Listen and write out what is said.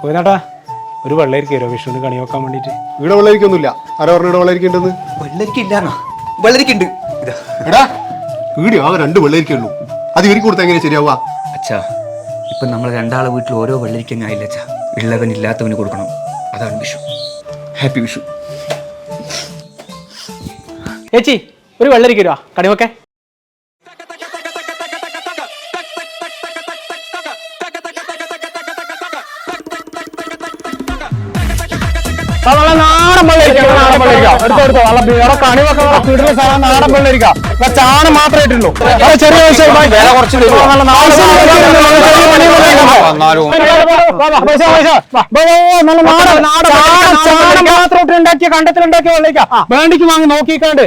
കോയിനാട്ടാ ഒരു വെള്ളരിക്ക് വരുമോ വിഷുവിന് കണി നോക്കാൻ വേണ്ടിട്ട് ഇവിടെ വെള്ളരിക്കൊന്നുമില്ല. ആരാ പറഞ്ഞ ഇവിടെ വെള്ളരിക്കുണ്ടെന്ന്? വെള്ളരിക്ക ഇല്ലാന്നാ വെള്ളരിക്കുണ്ട് എടാ വീട് ആകെ രണ്ട് വെള്ളരിക്കുള്ളൂ അത് ഇവർക്ക് കൊടുത്താൽ എങ്ങനെ ശരിയാവുക? അച്ഛാ ഇപ്പൊ നമ്മൾ രണ്ടാളെ വീട്ടിൽ ഓരോ വെള്ളരിക്കങ്ങ ആയില്ല അച്ഛാ. ഉള്ളവൻ ഇല്ലാത്തവന് കൊടുക്കണം. അതാണ് വിഷു. ഹാപ്പി വിഷു. ചേച്ചി ഒരു വെള്ളരിക്ക് തരുവാ? നാടൻ വെള്ളരിക്ക നാടൻ വെള്ളരിക്ക എടുത്തോ എടുത്തോ. നല്ല കിടുന്ന സാധനം നാടൻ വെള്ളരിക്ക ഇവിടെ മാത്രമേ ഇട്ടുള്ളൂ അത് ചെറിയ നല്ല നാടൻ പൈസ പൈസ. വാ, വാ, വാ, വാ, നല്ല നാടൻ നാടൻ ചാണം മാത്രം ഇട്ട് ഉണ്ടാക്കിയ കണ്ടത്തിലുണ്ടാക്കിയ വെള്ളരിക്ക വേണ്ടിക്ക് വാങ്ങി നോക്കിക്കാണ്ട്.